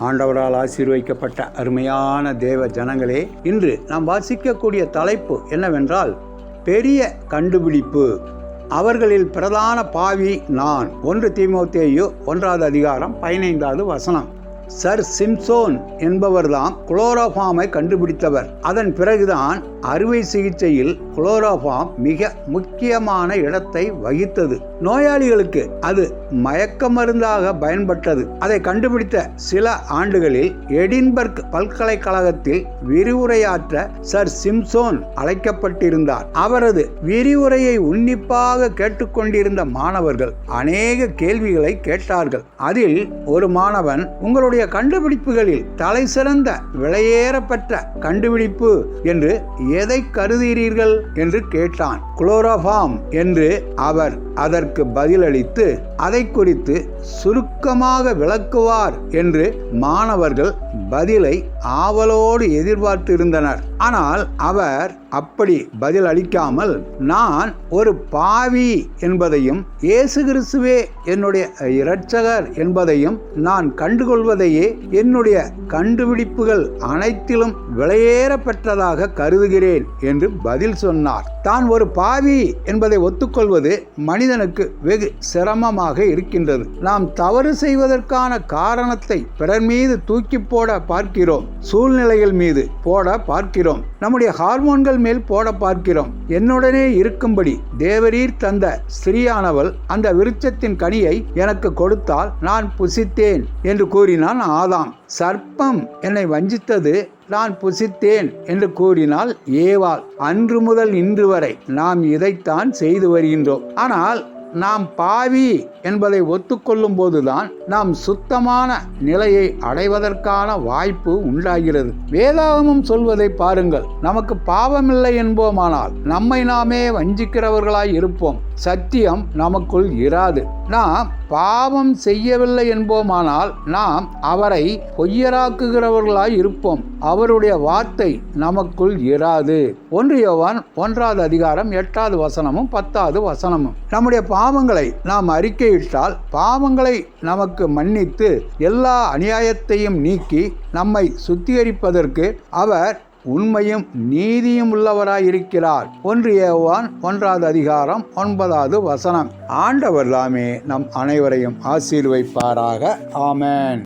ஆண்டவரால் ஆசீர்வதிக்கப்பட்ட அருமையான தேவ ஜனங்களே இன்று நாம் வாசிக்கக்கூடிய தலைப்பு என்னவென்றால் பெரிய கண்டுபிடிப்பு. அவர்களில் பிரதான பாவி நான். ஒன்று தீமோத்தேயு ஒன்றாவது அதிகாரம் பதினைந்தாவது வசனம். சர் சிம்சோன் என்பவர்தான் குளோரோஃபாமை கண்டுபிடித்தவர். அதன் பிறகுதான் அறுவை சிகிச்சையில் குளோரோஃபார்ம் மிக முக்கியமான இடத்தை வகித்தது. நோயாளிகளுக்கு அது மயக்க மருந்தாக பயன்பட்டது. அதை கண்டுபிடித்த சில ஆண்டுகளில் எடின்பர்க் பல்கலைக்கழகத்தில் விரிவுரையாற்ற சர் சிம்சோன் அழைக்கப்பட்டிருந்தார். அவரது விரிவுரையை உன்னிப்பாக கேட்டுக்கொண்டிருந்த மாணவர்கள் அநேக கேள்விகளை கேட்டார்கள். அதில் ஒரு மாணவன் உங்களுடைய கண்டுபிடிப்புகளில் தலை சிறந்த விலையேறப்பட்ட கண்டுபிடிப்பு என்று எதை கருதுகிறீர்கள்? என்று கேட்டான். குளோரோஃபாம் என்று அவர் அதற்கு பதிலளித்து அதை குறித்து சுருக்கமாக விளக்குவார் என்று மாணவர்கள் பதிலை ஆவலோடு எதிர்பார்த்திருந்தனர். ஆனால் அவர் அப்படி பதில் அளிக்காமல் நான் ஒரு பாவி என்பதையும் இயேசு கிறிஸ்துவே என்னுடைய இரட்சகர் என்பதையும் நான் கண்டுகொள்வதையே என்னுடைய கண்டுபிடிப்புகள் அனைத்திலும் விலையேற பெற்றதாக கருதுகிறேன் என்று பதில் சொன்னார். தான் ஒரு பாவி என்பதை ஒத்துக்கொள்வது மனிதனுக்கு வெகு சிரமமாக இருக்கின்றது. நாம் தவறு செய்வதற்கான காரணத்தை பிறர் மீது தூக்கி போட பார்க்கிறோம். சூழ்நிலைகள் மீது போட பார்க்கிறோம். நம்முடைய ஹார்மோன்கள் மேல் போட பார்க்கிறோம். என்னுடனே இருக்கும்படி தேவரீர் தந்த ஸ்திரீயானவள் அந்த விருட்சத்தின் கனியை எனக்கு கொடுத்தால் நான் புசித்தேன் என்று கூறினான் ஆதாம். சர்ப்பம் என்னை வஞ்சித்தது நான் புசித்தேன் என்று கூறினால் ஏவாள். அன்று முதல் இன்று வரை நாம் இதைத்தான் செய்து வருகின்றோம். ஆனால் நாம் பாவி என்பதை ஒத்துக்கொள்ளும் போதுதான் நாம் சுத்தமான நிலையை அடைவதற்கான வாய்ப்பு உண்டாகிறது. வேதாகமும் சொல்வதை பாருங்கள். நமக்கு பாவமில்லை என்போமானால் நம்மை நாமே வஞ்சிக்கிறவர்களாய் இருப்போம். சத்தியம் நமக்குள் இராது. நாம் பாவம் செய்யவில்லை என்போமானால் நாம் அவரை பொய்யராக்குகிறவர்களாய் இருப்போம். அவருடைய வார்த்தை நமக்குள் இராது. ஒன்று யோவான் ஒன்றாவது அதிகாரம் எட்டாவது வசனமும் பத்தாவது வசனமும். நம்முடைய பாவங்களை நாம் அறிக்கையிட்டால் பாவங்களை நமக்கு மன்னித்து எல்லா அநியாயத்தையும் நீக்கி நம்மை சுத்திகரிப்பதற்கு அவர் உண்மையும் நீதியும் உள்ளவராயிருக்கிறார். ஒன்று ஏவான் ஒன்றாவது அதிகாரம் ஒன்பதாவது வசனம். ஆண்டவர் தாமே நம் அனைவரையும் ஆசீர்வைப்பாராக. ஆமேன்.